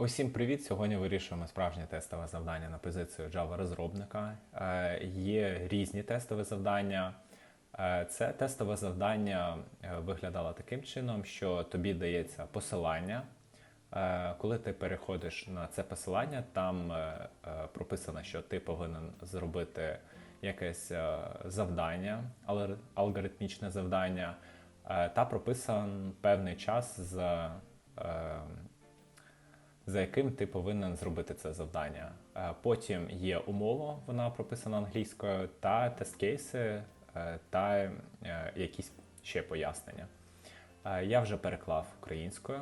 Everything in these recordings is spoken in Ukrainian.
Усім привіт! Сьогодні вирішуємо справжнє тестове завдання на позицію Java розробника. Е, Є різні тестові завдання. Е, Це тестове завдання е, виглядало таким чином, що тобі дається посилання. Е, Коли ти переходиш на це посилання, там е, е, прописано, що ти повинен зробити якесь е, завдання, алгор- алгоритмічне завдання, е, та прописан певний час за. е, за яким ти повинен зробити це завдання. Е, Потім є умова, вона прописана англійською, та тест-кейси, е, та е, якісь ще пояснення. Я вже переклав українською.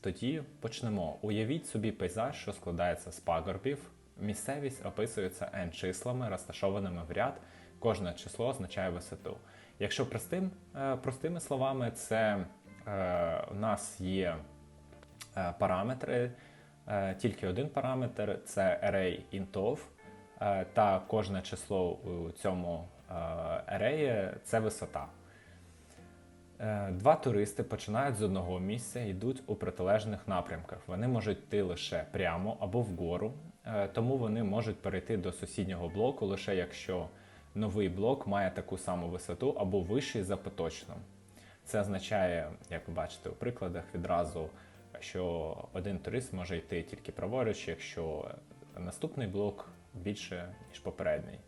Тоді почнемо. Уявіть собі пейзаж, що складається з пагорбів. Місцевість описується n числами, розташованими в ряд. Кожне число означає висоту. Якщо простим, простими словами, це у нас є е, параметри, е, тільки один параметр це array intov, е, та кожне число у цьому е, array – це висота. Е, Два туристи починають з одного місця і йдуть у протилежних напрямках. Вони можуть йти лише прямо або вгору, е, тому вони можуть перейти до сусіднього блоку лише якщо новий блок має таку саму висоту або вищий за поточним. Це означає, як ви бачите у прикладах, відразу, що один турист може йти тільки праворуч, якщо наступний блок більше, ніж попередній.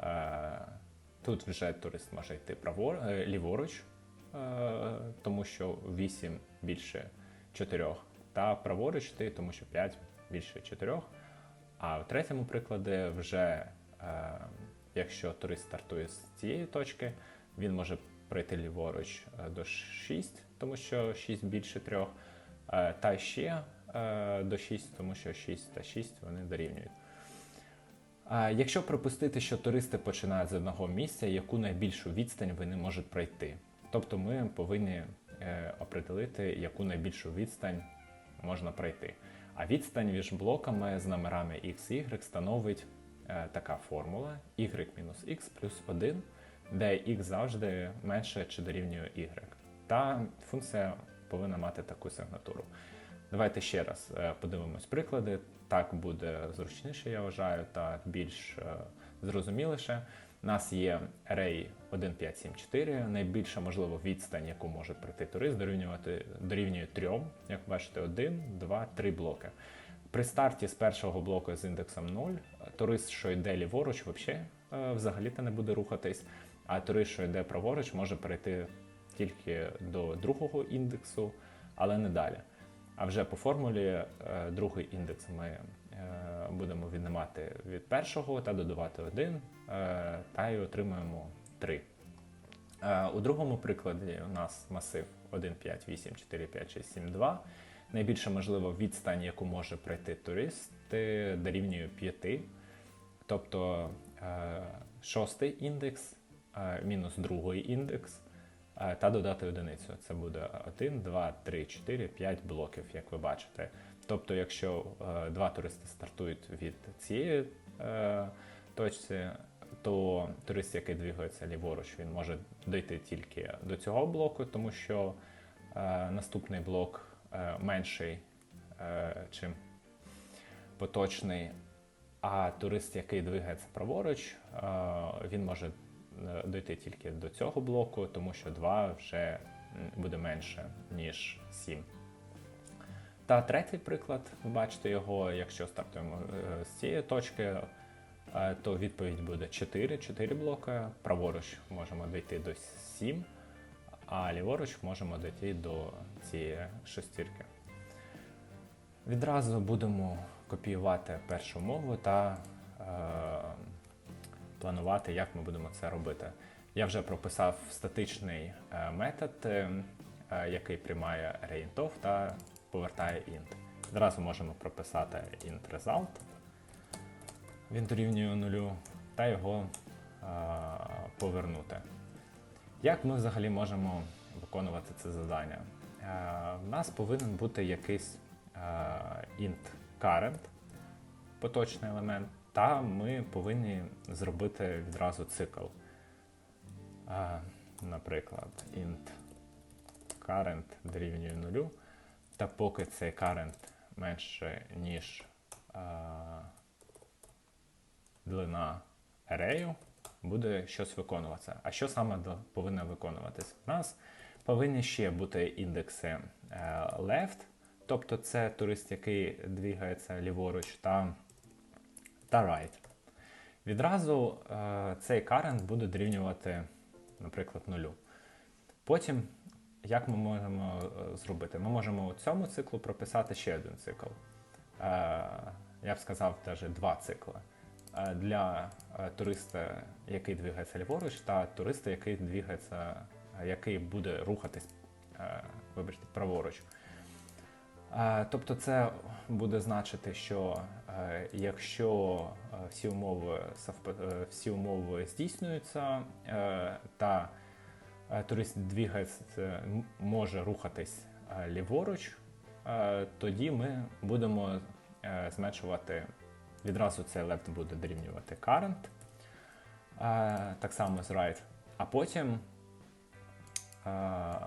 Е, Тут вже турист може йти правор, е, ліворуч, е, тому що 8 більше 4, та праворуч йти, тому що 5 більше 4. А в третьому прикладі вже, якщо турист стартує з цієї точки, він може пройти ліворуч е, до 6, тому що 6 більше 3, е, та ще е, до 6, тому що 6 та 6 вони дорівнюють. Якщо припустити, що туристи починають з одного місця, яку найбільшу відстань вони можуть пройти? Тобто ми повинні определити, яку найбільшу відстань можна пройти. А відстань між блоками з номерами x y становить така формула y-x плюс 1, де x завжди менше чи дорівнює y. Та функція повинна мати таку сигнатуру. Давайте ще раз е, подивимось приклади. Так буде зручніше, я вважаю, та більш е, зрозуміліше. У нас є array 1, 5, 7, 4. Найбільша можлива відстань, яку може пройти турист, дорівнювати дорівнює 3. Як бачите, 1, 2, 3 блоки. При старті з першого блоку з індексом 0, турист, що йде ліворуч, взагалі, взагалі-то не буде рухатись, а турист, що йде праворуч, може перейти тільки до другого індексу, але не далі. А вже по формулі е, другий індекс ми е, будемо віднімати від першого та додавати 1, е, та й отримуємо 3. Е, У другому прикладі у нас масив 1, 5, 8, 4, 5, 6, 7, 2. Найбільша можлива відстань, яку може пройти турист, дорівнює 5. Тобто шостий індекс мінус другий індекс та додати одиницю. Це буде 1, 2, 3, 4, 5 блоків, як ви бачите. Тобто, якщо е, два туристи стартують від цієї е, точці, то турист, який двигається ліворуч, він може дойти тільки до цього блоку, тому що е, наступний блок менший, чим поточний. А турист, який двигається праворуч, він може дойти тільки до цього блоку, тому що 2 вже буде менше, ніж 7. Та третій приклад, ви бачите його, якщо стартуємо е, з цієї точки, е, то відповідь буде 4, 4 блоки. Праворуч можемо дійти до 7, а ліворуч можемо дійти до цієї шестірки. Відразу будемо копіювати першу мову та е, планувати, як ми будемо це робити. Я вже прописав статичний е, метод, е, е, який приймає array та повертає int. Відразу можемо прописати int result. Він дорівнює нулю, та його повернути. Як ми взагалі можемо виконувати це завдання? В нас повинен бути якийсь int current, поточний елемент, та ми повинні зробити відразу цикл. Наприклад, int current дорівнює нулю. та поки цей current менше, ніж е, длина арею, буде щось виконуватися. А що саме повинно виконуватись? У нас повинні ще бути індекси е, left, тобто це турист, який двигається ліворуч, та, та right. Відразу е, цей current буде дорівнювати, наприклад, нулю. Потім, як ми можемо е, зробити? Ми можемо у цьому циклу прописати ще один цикл. Е, я б сказав, навіть два цикли. Е, для е, туриста, який двигається ліворуч, та туриста, який двигається, е, який буде рухатись, е, вибачте, праворуч. Тобто це буде значити, що якщо е, всі умови, е, всі умови здійснюються, е, та е, турист двигається, може рухатись е, ліворуч, е, тоді ми будемо е, зменшувати відразу цей left буде дорівнювати current, е, так само з right. А потім е,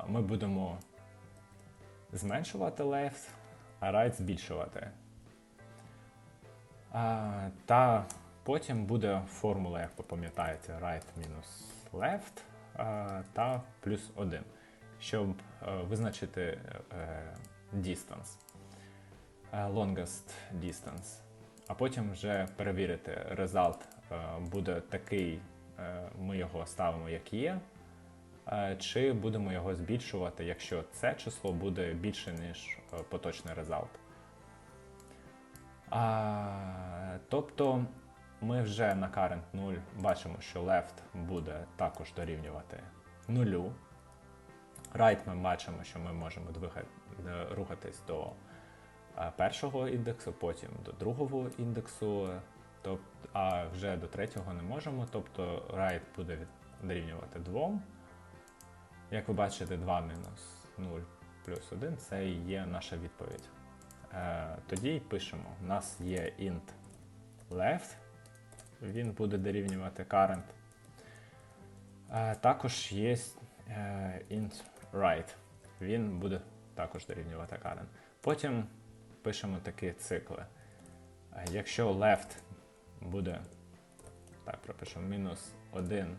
ми будемо зменшувати left, а right збільшувати. Та потім буде формула, як ви пам'ятаєте, right мінус left та плюс 1, щоб е, визначити е, distance, е, longest distance. А потім вже перевірити результат буде такий, ми його ставимо як є, чи будемо його збільшувати, якщо це число буде більше, ніж поточний результат. А, тобто ми вже на current 0 бачимо, що left буде також дорівнювати нулю. Right ми бачимо, що ми можемо е, рухатись до е, першого індексу, потім до другого індексу, тоб- а вже до третього не можемо. Тобто right буде дорівнювати 2. Як ви бачите, 2 мінус 0 плюс 1 це і є наша відповідь. Е, тоді й пишемо. У нас є int left, він буде дорівнювати current. Е, також є е, int right, він буде також дорівнювати current. Потім пишемо такі цикли. Якщо left буде, так, пропишемо мінус 1,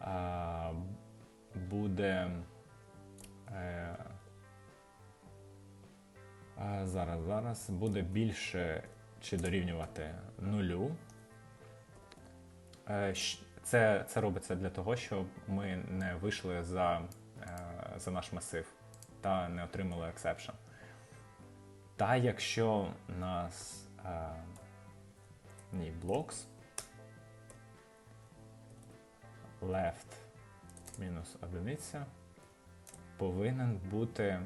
е, буде. Зараз, зараз буде більше чи дорівнювати нулю. Е, Це, це робиться для того, щоб ми не вийшли за, е, за наш масив та не отримали exception. Та якщо нас е, ні, blocks left мінус одиниця повинен бути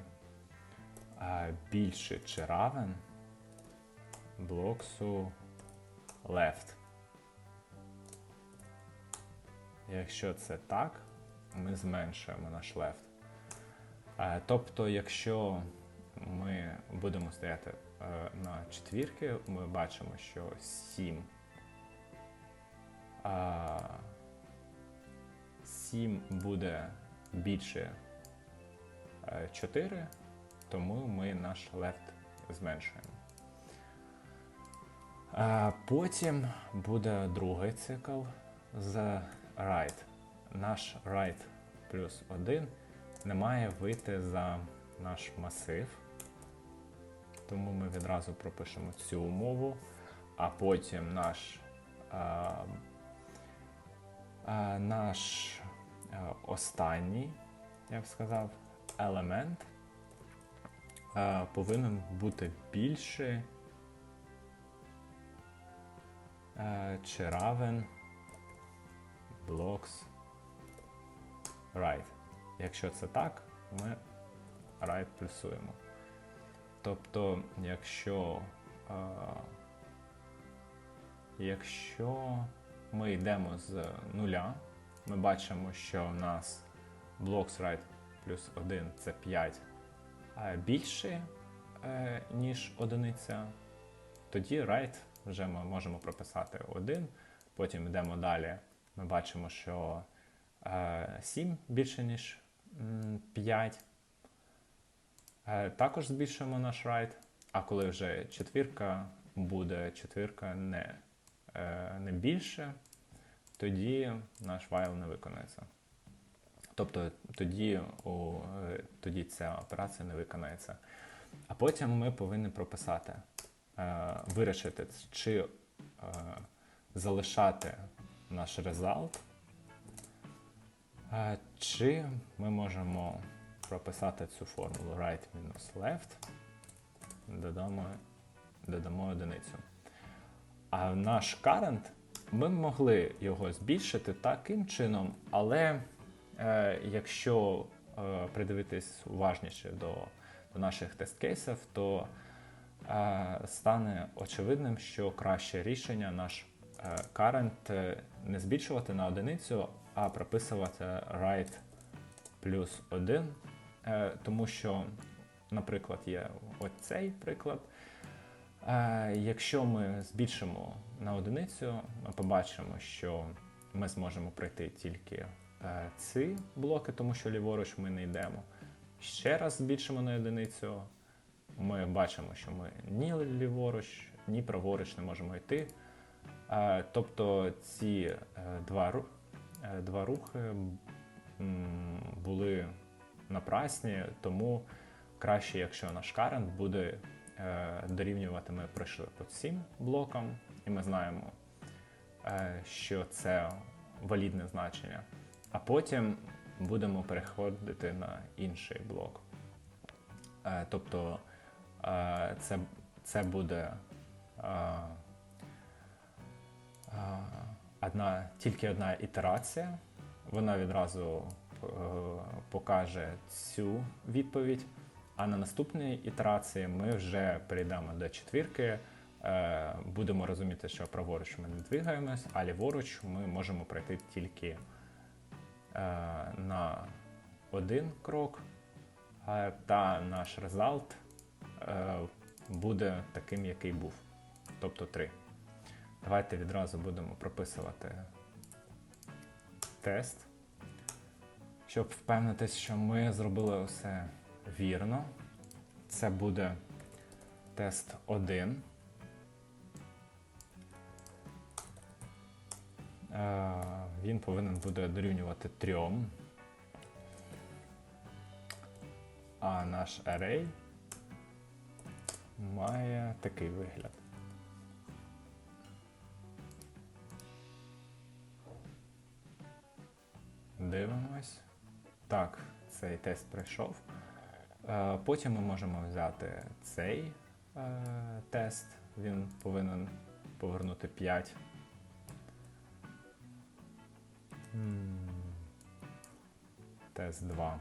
більше чи равен блоксу left. Якщо це так, ми зменшуємо наш left. Тобто, якщо ми будемо стояти е, на четвірки, ми бачимо, що 7. 7 буде більше е, 4, тому ми наш left зменшуємо. Потім буде другий цикл з right. Наш right плюс 1 не має вийти за наш масив, тому ми відразу пропишемо цю умову, а потім наш, а, а, наш останній, я б сказав, елемент повинен бути більше а, чи равен blocks right. Якщо це так, ми right плюсуємо. Тобто, якщо, а, якщо ми йдемо з нуля, ми бачимо, що в нас blocks right плюс 1 це 5 а більше, е, ніж одиниця, тоді right вже ми можемо прописати 1, потім йдемо далі. Ми бачимо, що е, 7 більше, ніж 5. Е, Також збільшуємо наш right, а коли вже четвірка буде четвірка не, е, не більше, тоді наш while не виконається. Тобто тоді, у, е, тоді ця операція не виконається. А потім ми повинні прописати, е, вирішити, чи е, залишати наш е, чи ми можемо прописати цю формулу right-left, додамо, додамо одиницю. А наш current, ми могли його збільшити таким чином, але якщо е, придивитись уважніше до, до наших тест-кейсів, то е, стане очевидним, що краще рішення наш е, current е, не збільшувати на одиницю, а прописувати right плюс 1, е, тому що, наприклад, є ось цей приклад. Е, Якщо ми збільшимо на одиницю, ми побачимо, що ми зможемо пройти тільки е, ці блоки, тому що ліворуч ми не йдемо. Ще раз збільшимо на одиницю, ми бачимо, що ми ні ліворуч, ні праворуч не можемо йти. Е, Тобто ці е, два, е, два рухи були напрасні, тому краще, якщо наш current буде е, дорівнювати, ми пройшли по цим блокам, і ми знаємо, е, що це валідне значення. А потім будемо переходити на інший блок. Е, тобто е, це, це буде е, одна, тільки одна ітерація. Вона відразу покаже цю відповідь. А на наступній ітерації ми вже перейдемо до четвірки, будемо розуміти, що праворуч ми не двигаємось, а ліворуч ми можемо пройти тільки на один крок, е, та наш результат е, буде таким, який був, тобто 3. Давайте відразу будемо прописувати тест, щоб впевнитись, що ми зробили все вірно. Це буде тест 1. Він повинен буде дорівнювати 3. А наш array має такий вигляд. Дивимось. Так, цей тест пройшов. Е, Потім ми можемо взяти цей е, тест. Він повинен повернути 5. Тест 2.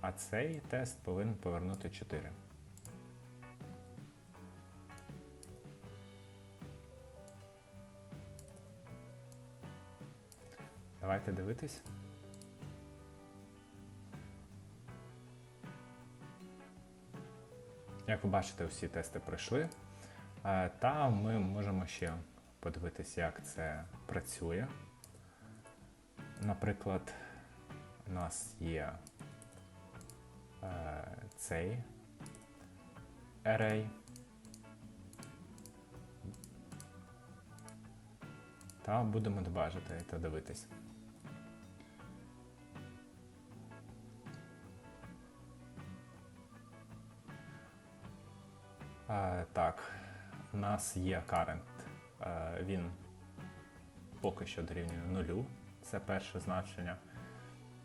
А цей тест повинен повернути 4. Давайте дивитись. Як ви бачите, всі тести пройшли. Е, Та ми можемо ще подивитись, як це працює. Наприклад, у нас є е, цей array. Та будемо добажити та дивитись. Е, так, у нас є current. Е, він поки що дорівнює нулю. Це перше значення.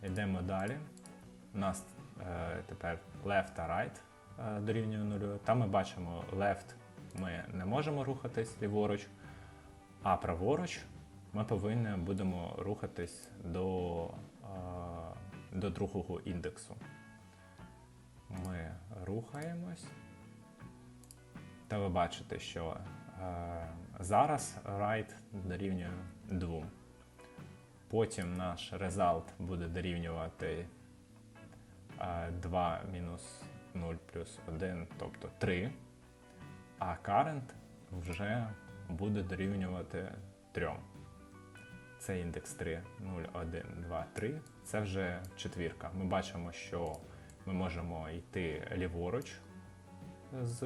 Йдемо далі. У нас е, тепер left та right е, дорівнює нулю. Там ми бачимо left ми не можемо рухатись ліворуч, а праворуч ми повинні будемо рухатись до, до другого індексу. Ми рухаємось. Та ви бачите, що е, зараз right дорівнює 2. Потім наш result буде дорівнювати е, 2 мінус 0 плюс 1, тобто 3. А current вже буде дорівнювати 3. Це індекс 3, 0, 1, 2, 3. Це вже четвірка. Ми бачимо, що ми можемо йти ліворуч з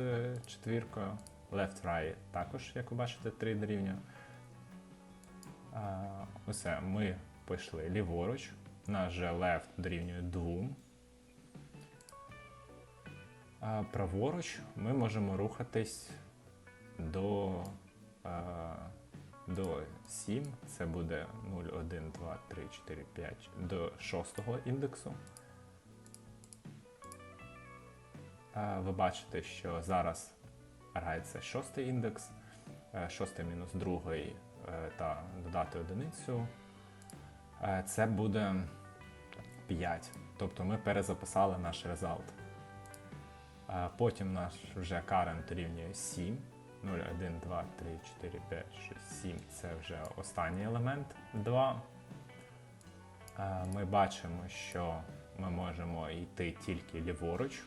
четвіркою. Left, right також, як ви бачите, 3 дорівнює. Усе, ми пішли ліворуч. Наш же left дорівнює 2. А праворуч ми можемо рухатись до, до 7. Це буде 0, 1, 2, 3, 4, 5 до шостого індексу. Ви бачите, що зараз грається шостий індекс, е, шостий мінус другий е, та додати одиницю. Е, Це буде 5. Тобто ми перезаписали наш результат. Потім наш вже current рівнює 7. 0, 1, 2, 3, 4, 5, 6, 7. Це вже останній елемент 2. Е, Ми бачимо, що ми можемо йти тільки ліворуч.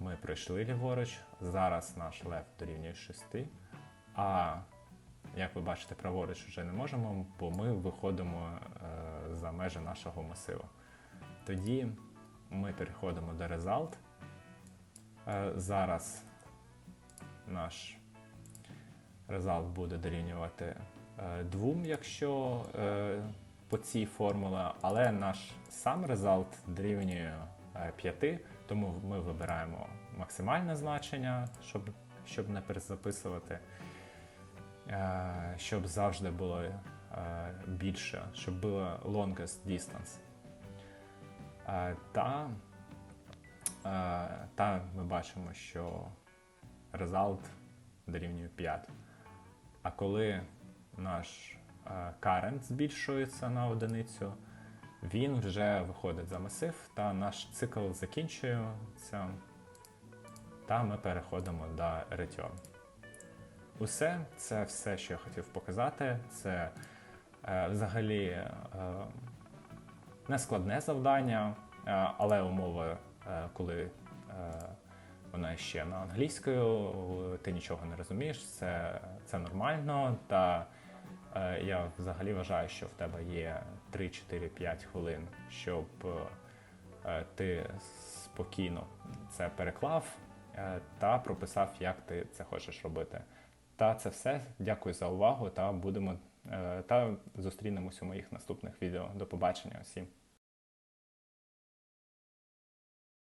Ми пройшли ліворуч. Зараз наш лев дорівнює 6. А як ви бачите, праворуч вже не можемо, бо ми виходимо е, за межі нашого масиву. Тоді ми переходимо до result. Е, зараз наш result буде дорівнювати е, 2, якщо е, по цій формулі, але наш сам result дорівнює е, 5, тому ми вибираємо максимальне значення, щоб, щоб не перезаписувати, е, щоб завжди було е, більше, щоб було longest distance. Е, Та, е, та ми бачимо, що result дорівнює 5. А коли наш е, current збільшується на одиницю, він вже виходить за масив, та наш цикл закінчується, та ми переходимо до return. Усе це все, що я хотів показати. Це е, взагалі е, нескладне завдання, е, але умови, е, коли е, вона ще на англійською, ти нічого не розумієш, це, це нормально. Та я взагалі вважаю, що в тебе є 3-4-5 хвилин, щоб е, ти спокійно це переклав е, та прописав, як ти це хочеш робити. Та це все. Дякую за увагу та будемо е, та зустрінемось у моїх наступних відео. До побачення всім.